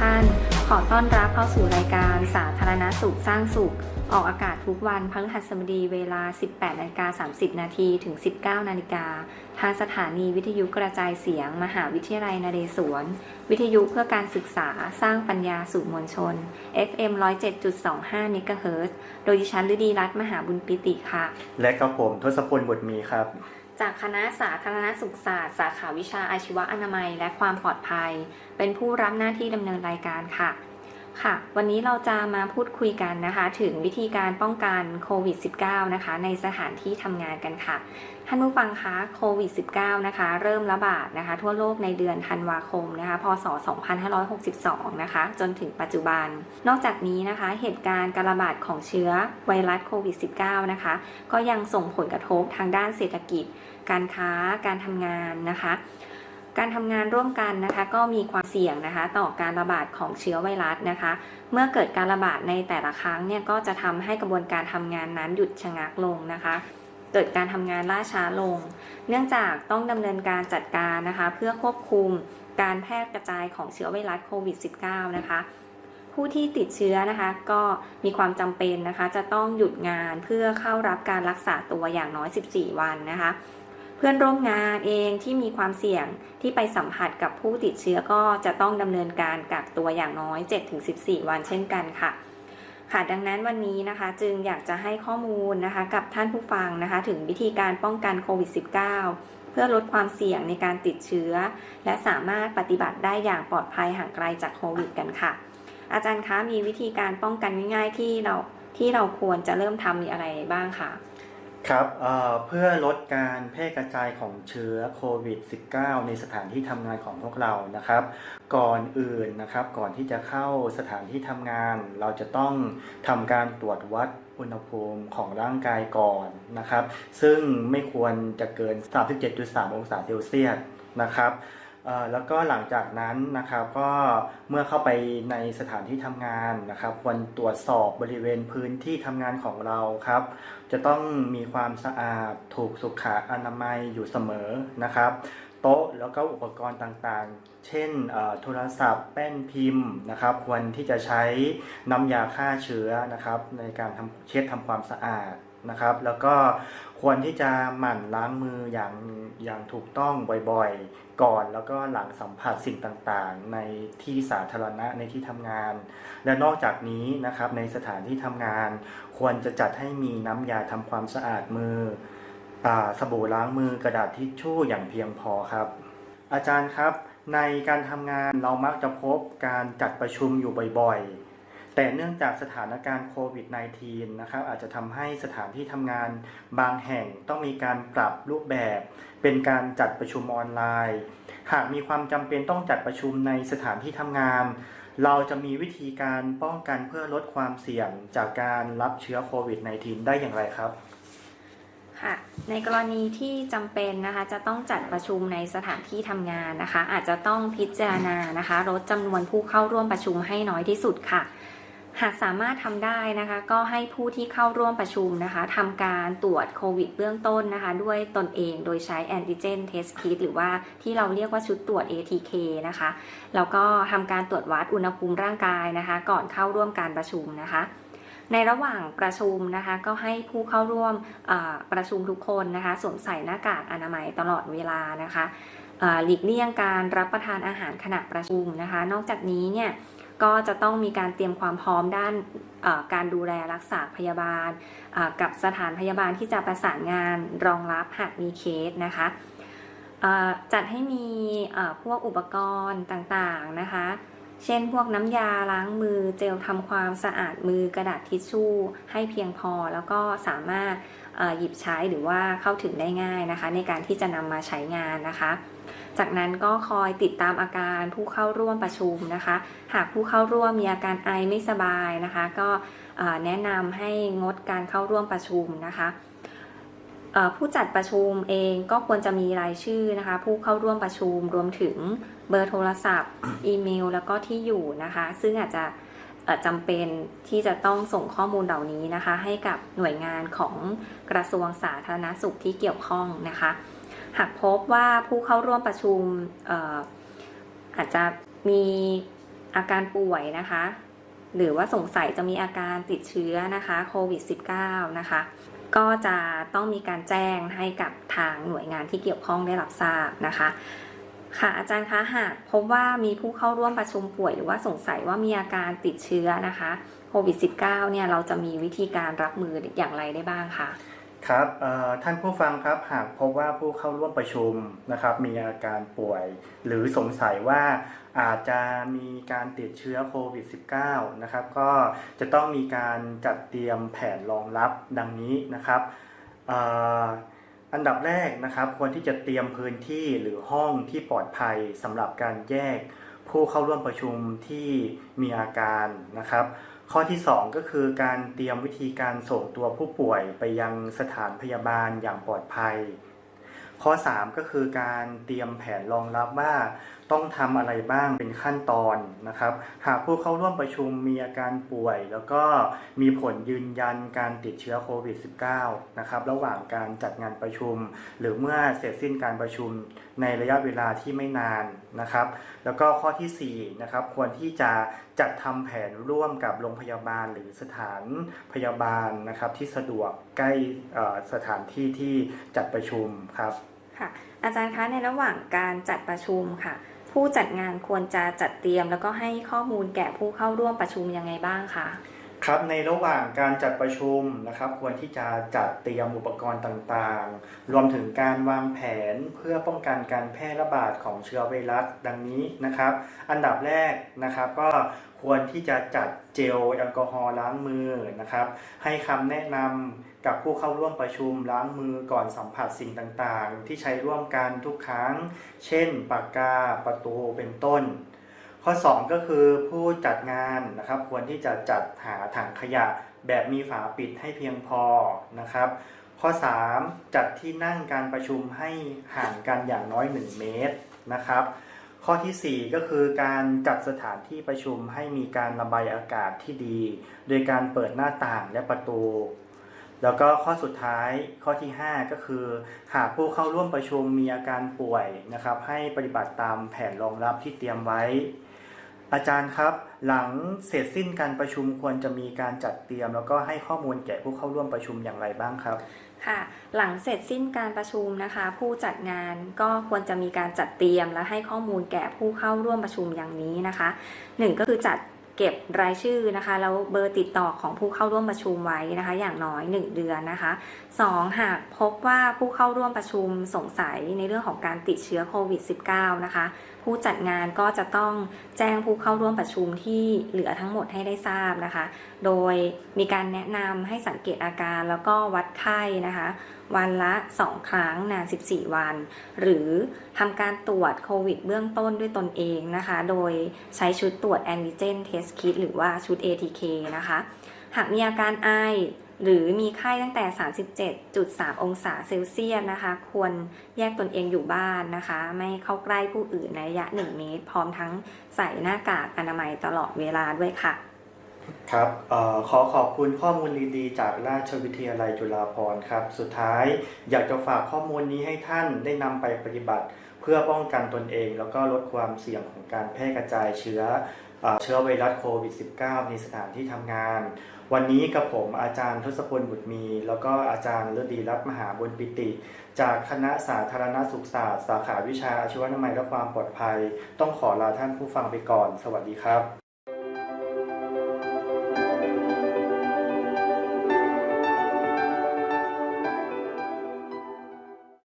ท่าน ขอต้อนรับเข้าสู่รายการสาธารณสุขสร้างสุข ออกอากาศทุกวันพฤหัสบดีเวลา 18นาฬิกา30 นาทีถึง 19นาฬิกาทางสถานีวิทยุกระจายเสียง มหาวิทยาลัยนเรศวร วิทยุเพื่อการศึกษาสร้างปัญญาสู่มวลชน FM 107.25เมกะเฮิรตซ์โดยดิฉันฤดีรัตน์มหาบุญปิติค่ะ และก็ผมทศพลบุตรมีครับ จากคณะสาธารณสุขศาสตร์ สาขาวิชาอาชีวะอนามัย และความปลอดภัย เป็นผู้รับหน้าที่ดำเนินรายการค่ะ ค่ะ วันนี้เราจะมาพูดคุยกันนะคะ ถึงวิธีการป้องกันโควิด -19 นะคะ ในสถานที่ทำงานกันค่ะ ท่านผู้ฟังคะโควิด -19 นะคะ เริ่มระบาดนะคะ ทั่วโลกในเดือนธันวาคมนะคะ พศ 2562 นะคะ จนถึงปัจจุบัน นอกจากนี้นะคะ เหตุการณ์การระบาดของเชื้อไวรัสโควิด -19 นะคะ ก็ยังส่งผลกระทบทางด้านเศรษฐกิจ การค้า การทำงานนะคะ การทำงานร่วมกันนะคะก็มีความเสี่ยงนะคะต่อการระบาดของเชื้อไวรัสนะคะ เมื่อเกิดการระบาดในแต่ละครั้งเนี่ยก็จะทำให้กระบวนการทำงานนั้นหยุดชะงักลงนะคะ เกิดการทำงานล่าช้าลง เนื่องจากต้องดำเนินการจัดการนะคะ เพื่อควบคุมการแพร่กระจายของเชื้อไวรัสโควิด -19 นะคะ ผู้ที่ติดเชื้อนะคะก็มีความจำเป็นนะคะ จะต้องหยุดงานเพื่อเข้ารับการรักษาตัวอย่างน้อย 14 วันนะคะ พื่อนร่วมงานเองที่มีความเสี่ยงที่ไปสัมผัสกับผู้ติดเชื้อก็จะต้องดำเนินการกักตัวอย่างน้อย 7-14 วันเช่นกันค่ะค่ะดังนั้นวันนี้นะคะจึงอยากจะให้ข้อมูลนะคะกับท่านผู้ฟังนะคะถึงวิธีการป้องกันโควิด -19 เพื่อลดความเสี่ยงในการติดเชื้อ และสามารถปฏิบัติได้อย่างปลอดภัยห่างไกลจากโควิดกันค่ะ อาจารย์คะมีวิธีการป้องกันง่ายๆที่เราที่เราควรจะเริ่มทำมีอะไรบ้างคะ ครับเเพื่อลดการแพร่กระจายของเชื้อโควิด -19 ในสถานที่ทำงานของพวกเรานะครับ ก่อนอื่นนะครับ ก่อนที่จะเข้าสถานที่ทำงาน เราจะต้องทำการตรวจวัดอุณหภูมิของร่างกายก่อนนะครับ ซึ่งไม่ควรจะเกิน 37.3 องศาเซลเซียสนะครับ แล้วก็หลังจากนั้นนะครับก็เมื่อเข้าไปในสถานที่ทำงานนะครับควรตรวจสอบบริเวณพื้นที่ทำงานของเราครับ จะต้องมีความสะอาดถูกสุขอนามัยอยู่เสมอนะครับ โต๊ะแล้วก็อุปกรณ์ต่างๆ เช่นเอ่อโทรศัพท์แป้นพิมพ์นะครับ ควรที่จะใช้น้ำยาฆ่าเชื้อนะครับ ในการทำเช็ดทำความสะอาด นะครับ แล้วก็ควรที่จะหมั่นล้างมืออย่างอย่างถูกต้องบ่อยๆ ก่อนแล้วก็หลังสัมผัสสิ่งต่างๆ ในที่สาธารณะในที่ทำงาน และนอกจากนี้นะครับในสถานที่ทำงาน ควรจะจัดให้มีน้ำยาทำความสะอาดมืออสบู่ล้างมือกระดาษทิชชู่อย่างเพียงพอครับ อาจารย์ครับในการทำงานเรามักจะพบการจัดประชุมอยู่บ่อยๆ แต่เนื่องจากสถานการณ์โควิด -19 นะครับอาจจะทำให้สถานที่ทำงานบางแห่งต้องมีการปรับรูปแบบ เป็นการจัดประชุมออนไลน์ หากมีความจำเป็นต้องจัดประชุมในสถานที่ทำงาน เราจะมีวิธีการป้องกันเพื่อลดความเสี่ยงจากการรับเชื้อโควิด -19 ได้อย่างไรครับค่ะในกรณีที่จำเป็นนะคะจะต้องจัดประชุมในสถานที่ทำงานนะคะ อาจจะต้องพิจารณานะคะลดจำนวนผู้เข้าร่วมประชุมให้น้อยที่สุดค่ะ หากสามารถทำได้นะคะ ก็ให้ผู้ที่เข้าร่วมประชุมนะคะทำการตรวจโควิดเบื้องต้นนะคะ ด้วยตนเองโดยใช้แอนติเจนเทสคิดหรือว่าที่เราเรียกว่าชุดตรวจ ATK นะคะ แล้วก็ทำการตรวจวัดอุณหภูมิร่างกายนะคะ ก่อนเข้าร่วมการประชุมนะคะ ในระหว่างประชุมนะคะ ก็ให้ผู้เข้าร่วมประชุมทุกคนนะคะสวมใส่หน้ากากอนามัยตลอดเวลานะคะหลีกเลี่ยงการรับประทานอาหารขณะประชุมนะคะ นอกจากนี้เนี่ย ก็จะต้องมีการเตรียมความพร้อมด้านการดูแลรักษาพยาบาล กับสถานพยาบาลที่จะประสานงานรองรับหากมีเคสนะคะจัดให้มีพวกอุปกรณ์ต่างๆนะคะ เช่นพวกน้ำยาล้างมือเจลทำความสะอาดมือกระดาษทิชชู่ให้เพียงพอแล้วก็สามารถหยิบใช้หรือว่าเข้าถึงได้ง่ายนะคะ ในการที่จะนำมาใช้งานนะคะ จากนั้นก็คอยติดตามอาการผู้เข้าร่วมประชุมนะคะ หากผู้เข้าร่วมมีอาการไอไม่สบายนะคะ ก็แนะนำให้งดการเข้าร่วมประชุมนะคะผู้จัดประชุมเองก็ควรจะมีรายชื่อนะคะ ผู้เข้าร่วมประชุมรวมถึงเบอร์โทรศัพท์ อีเมล แล้วก็ที่อยู่นะคะ ซึ่งอาจจะจำเป็นที่จะต้องส่งข้อมูลเหล่านี้นะคะ ให้กับหน่วยงานของกระทรวงสาธารณสุขที่เกี่ยวข้องนะคะ หากพบว่าผู้เข้าร่วมประชุมออาจจะมีอาการป่วยนะคะ หรือว่าสงสัยจะมีอาการติดเชื้อนะคะโควิด -19 นะคะ ก็จะต้องมีการแจ้งให้กับทางหน่วยงานที่เกี่ยวข้องได้รับทราบนะคะ ค่ะอาจารย์คะหากพบว่ามีผู้เข้าร่วมประชุมป่วย หรือว่าสงสัยว่ามีอาการติดเชื้อนะคะโควิด -19 เนี่ยเราจะมีวิธีการรับมืออย่างไรได้บ้างคะ ครับท่านผู้ฟังครับหากพบว่าผู้เข้าร่วมประชุมนะครับ มีอาการป่วย หรือสงสัยว่าอาจจะมีการติดเชื้อโควิด -19 นะครับ ก็จะต้องมีการจัดเตรียมแผนรองรับดังนี้นะครับอันดับแรกนะครับ ควรที่จะเตรียมพื้นที่หรือห้องที่ปลอดภัยสำหรับการแยกผู้เข้าร่วมประชุมที่มีอาการนะครับ ข้อที่ 2 ก็คือการเตรียมวิธีการส่งตัวผู้ป่วยไปยังสถานพยาบาลอย่างปลอดภัย ข้อ 3 ก็คือการเตรียมแผนรองรับว่าต้องทำอะไรบ้างเป็นขั้นตอนนะครับ หากผู้เข้าร่วมประชุมมีอาการป่วย แล้วก็มีผลยืนยันการติดเชื้อโควิด -19 นะครับระหว่างการจัดงานประชุม หรือเมื่อเสร็จสิ้นการประชุมในระยะเวลาที่ไม่นานนะครับ แล้วก็ข้อที่4นะครับควรที่จะจัดทำแผนร่วมกับโรงพยาบาลหรือสถานพยาบาลนะครับที่สะดวกใกล้อ่อสถานที่ที่จัดประชุมครับ ค่ะ อาจารย์คะในระหว่างการจัดประชุมค่ะ ผู้จัดงานควรจะจัดเตรียม แล้วก็ให้ข้อมูลแก่ผู้เข้าร่วมประชุมยังไงบ้างคะ ครับในระหว่างการจัดประชุมนะครับ ควรที่จะจัดเตรียมอุปกรณ์ต่างๆ รวมถึงการวางแผนเพื่อป้องกันการแพร่ระบาดของเชื้อไวรัสดังนี้นะครับ อันดับแรกนะครับก็ควรที่จะจัดเจลแอลกอฮอล์ล้างมือนะครับ ให้คำแนะนำกับผู้เข้าร่วมประชุมล้างมือก่อนสัมผัสสิ่งต่างๆ ที่ใช้ร่วมกันทุกครั้ง เช่น ปากกาประตูเป็นต้น ข้อ 2 ก็คือผู้จัดงานนะครับ ควรที่จะจัดหาถังขยะแบบมีฝาปิดให้เพียงพอนะครับ ข้อ 3 จัดที่นั่งการประชุมให้ห่างกันอย่างน้อย 1 เมตรนะครับ ข้อทีสี่ 4 ก็คือการจัดสถานที่ประชุมให้มีการระบายอากาศที่ดี โดยการเปิดหน้าต่างและประตู แล้วก็ข้อสุดท้ายข้อที่ 5 ก็คือ หากผู้เข้าร่วมประชุมมีอาการป่วยนะครับ ให้ปฏิบัติตามแผนรองรับที่เตรียมไว้ อาจารย์ครับ หลังเสร็จสิ้นการประชุมควรจะมีการจัดเตรียม แล้วก็ให้ข้อมูลแก่ผู้เข้าร่วมประชุมอย่างไรบ้างครับ ค่ะ หลังเสร็จสิ้นการประชุมนะคะ ผู้จัดงานก็ควรจะมีการจัดเตรียม และให้ข้อมูลแก่ผู้เข้าร่วมประชุมอย่างนี้นะคะหนึ่งก็คือจัดเก็บรายชื่อนะคะแล้วเบอร์ติดต่อของผู้เข้าร่วมประชุมไว้นะคะ อย่างน้อย 1 เดือนนะคะ 2. หากพบว่าผู้เข้าร่วมประชุมสงสัยในเรื่องของการติดเชื้อโควิด -19 นะคะผู้จัดงานก็จะต้องแจ้งผู้เข้าร่วมประชุมที่เหลือทั้งหมดให้ได้ทราบนะคะ โดยมีการแนะนำให้สังเกตอาการแล้วก็วัดไข้นะคะ วันละ 2 ครั้งนาน 14 วัน หรือทำการตรวจโควิดเบื้องต้นด้วยตนเองนะคะ โดยใช้ชุดตรวจแอนติเจนเทสคิ t หรือว่าชุด ATK นะคะ หากมีอาการไอ หรือมีไข้ตั้งแต่ 37.3 องศาเซลเซียสนะคะ ควรแยกตนเองอยู่บ้านนะคะ ไม่เข้าใกล้ผู้อื่นในระยะ 1 เมตร พร้อมทั้งใส่หน้ากากอนามัยตลอดเวลาด้วยค่ะ ครับออขอขอบคุณข้อมูลดีๆ จากราชวิทยาลัยจุฬาภรณ์ครับ สุดท้ายอยากจะฝากข้อมูลนี้ให้ท่านได้นำไปปฏิบัติ เพื่อป้องกันตนเอง แล้วก็ลดความเสี่ยงของการแพร่กระจายเชื้อเชื้อไวรัสโควิด -19 ในสถานที่ทำงาน วันนี้กับผมอาจารย์ทศพลบุตรมี แล้วก็อาจารย์ฤดีรัตน์มหาบุญปิติ จากคณะสาธารณสุขศาสตร์ สาขาวิชาอาชีวนามัยและความปลอดภัย ต้องขอลาท่านผู้ฟังไปก่อน สวัสดีครับ